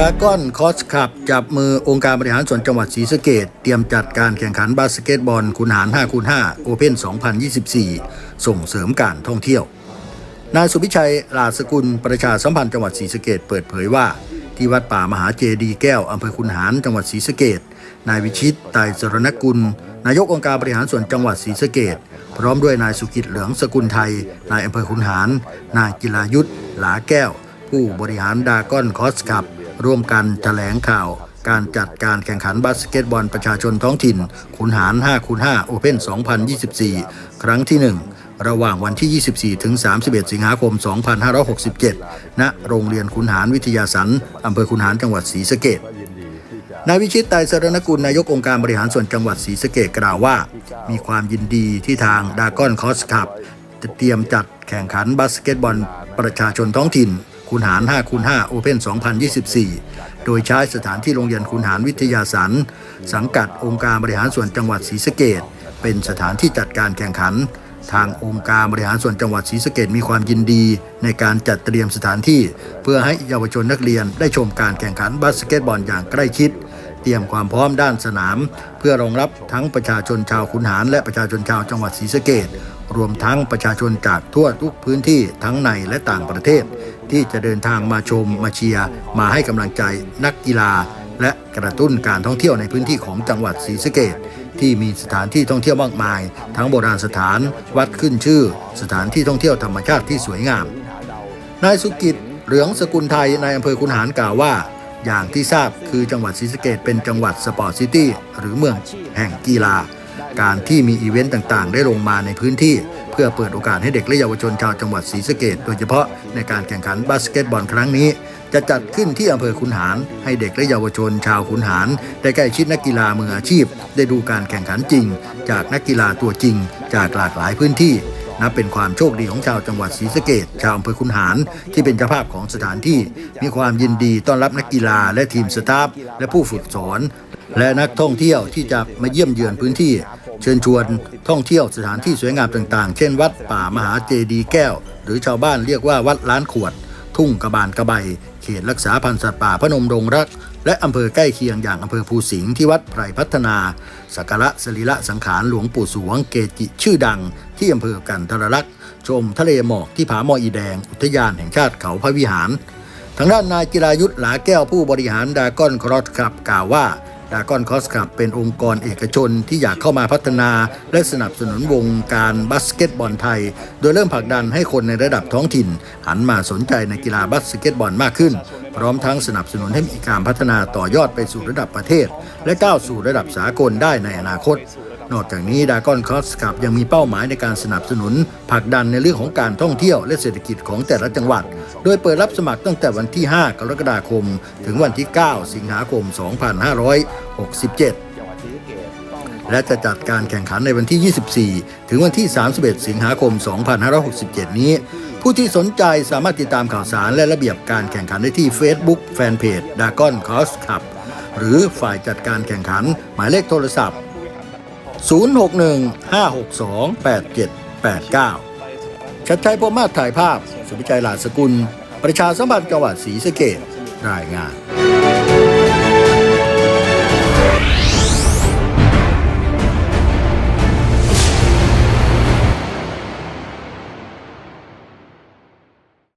ดาก้อนคอสขับจับมือองค์การบริหารส่วนจังหวัดศรีสะเกดเตรียมจัดการแข่งขันบาสเกตบอลคุณหาร5คูณ5โอเพ่น2024 ส่งเสริมการท่องเที่ยวนายสุพิชัยลาสกุลประชาสัมพันธ์จังหวัดศรีสะเกดเปิดเผยว่า ที่วัดป่ามหาเจดีแก้วอำเภอคุนหารจังหวัดศรีสะเกดนายวิชิตไตรสรณกุล นายกองค์การบริหารส่วนจังหวัดศรีสะเกดพร้อมด้วยนายสุกิจเหลืองสกุลไทย นายอำเภอคุนหาร นายกิลายุทธหลาแก้ว ผู้บริหารดากอนคอสคับ ร่วมกันแถลงข่าว การจัดการแข่งขันบาสเกตบอลประชาชนท้องถิ่นขุนหาร5คูณ5โอเพ่น2024 ครั้งที่ 1ระหว่างวันที่ 24 ถึง 31 สิงหาคม 2567 ณ โรงเรียนขุนหารวิทยาสันอำเภอขุนหารจังหวัดศรีสะเกษนายวิชิตไตรสรณกุลนายกองค์การบริหารส่วนจังหวัดศรีสะเกษกล่าวว่า มีความยินดีที่ทางดากอนคอสคับจะเตรียมจัดแข่งขันบาสเกตบอลประชาชนท้องถิ่น คูณหาร5คูณ5โอเพ่น2024 โดยใช้สถานที่โรงเรียนคูณหารวิทยาสันสังกัดองค์การบริหารส่วนจังหวัดศรีสะเกษเป็นสถานที่จัดการแข่งขัน ทางองค์การบริหารส่วนจังหวัดศรีสะเกษมีความยินดี ในการจัดเตรียมสถานที่ เพื่อให้เยาวชนนักเรียนได้ชมการแข่งขันบาสเกตบอลอย่างใกล้ชิดเตรียมความพร้อมด้านสนาม เพื่อรองรับทั้งประชาชนชาวขุนหารและประชาชนชาวจังหวัดศรีสะเกษ รวมทั้งประชาชนจากทั่วทุกพื้นที่ทั้งในและต่างประเทศ ที่จะเดินทางมาชมมาเชียร์มาให้กำลังใจนักกีฬา และกระตุ้นการท่องเที่ยวในพื้นที่ของจังหวัดศรีสะเกษที่มีสถานที่ท่องเที่ยวมากมาย ทั้งโบราณสถานวัดขึ้นชื่อ สถานที่ท่องเที่ยวธรรมชาติที่สวยงาม นายสุกิจเหลืองสกุลไทยในอำเภอคุนหารกล่าวว่า อย่างที่ทราบคือจังหวัดศรีสะเกษเป็นจังหวัดสปอร์ตซิตี้หรือเมืองแห่งกีฬา การที่มีอีเวนต์ต่างๆ ได้ลงมาในพื้นที่ เพื่อเปิดโอกาสให้เด็กและเยาวชนชาวจังหวัดศรีสะเกษโดยเฉพาะในการแข่งขันบาสเกตบอลครั้งนี้ จะจัดขึ้นที่อำเภอคุนหาร ให้เด็กและเยาวชนชาวคุนหาร ได้ใกล้ชิดนักกีฬามืออาชีพ ได้ดูการแข่งขันจริง จากนักกีฬาตัวจริง จากหลากหลายพื้นที่นับเป็นความโชคดีของชาวจังหวัดศรีสะเกษชาวอำเภอคุนหาร ที่เป็นเจ้าภาพของสถานที่ มีความยินดีต้อนรับนักกีฬาและทีมสตาฟและผู้ฝึกสอน และนักท่องเที่ยวที่จะมาเยี่ยมเยือนพื้นที่ เชิญชวนท่องเที่ยวสถานที่สวยงามต่างๆ เช่น วัดป่ามหาเจดีย์แก้ว หรือชาวบ้านเรียกว่าวัดล้านขวด ทุ่งกระบานกระใบ เขตรักษาพันธุ์สัตว์ป่าพนมดงรัก และอำเภอใกล้เคียงอย่างอำเภอภูสิงห์ที่วัดไพรพัฒนาสักการะสรีระสังขารหลวงปู่สวงเกจิชื่อดัง ที่อำเภอกันทรลักษณ์ชมทะเลหมอกที่ผาหมออีแดง อุทยานแห่งชาติเขาพระวิหาร ทางด้านนายจิรายุทธหลาแก้วผู้บริหารดากอนครอสครับกล่าวว่า ดากอนคอสครับเป็นองค์กรเอกชนที่อยากเข้ามาพัฒนา และสนับสนุนวงการบาสเกตบอลไทย โดยเริ่มผลักดันให้คนในระดับท้องถิ่น หันมาสนใจในกีฬาบาสเกตบอลมากขึ้น พร้อมทั้งสนับสนุนให้มีการพัฒนาต่อยอดไปสู่ระดับประเทศ และก้าวสู่ระดับสากลได้ในอนาคต นอกจากนี้ดากอนคอสคับยังมีเป้าหมายในการสนับสนุนผลักดันในเรื่องของการท่องเที่ยวและเศรษฐกิจของแต่ละจังหวัด โดยเปิดรับสมัครตั้งแต่วันที่ 5 กรกฎาคม ถึงวันที่ 9 สิงหาคม 2567และจะจัดการแข่งขันในวันที่ 24 ถึงวันที่ 31 สิงหาคม 2567 นี้ ผู้ที่สนใจสามารถติดตามข่าวสารและระเบียบการแข่งขันได้ที่ Facebook Fanpage d a g o n c o s Club หรือฝ่ายจัดการแข่งขันหมายเลขโทรศัพท์ 061-562-8789 ชัดชัยพรหมาศถ่ายภาพ สุพิชัยหลาสกุล ประชาสัมพันธ์จังหวัดศรีสะเกดรายงาน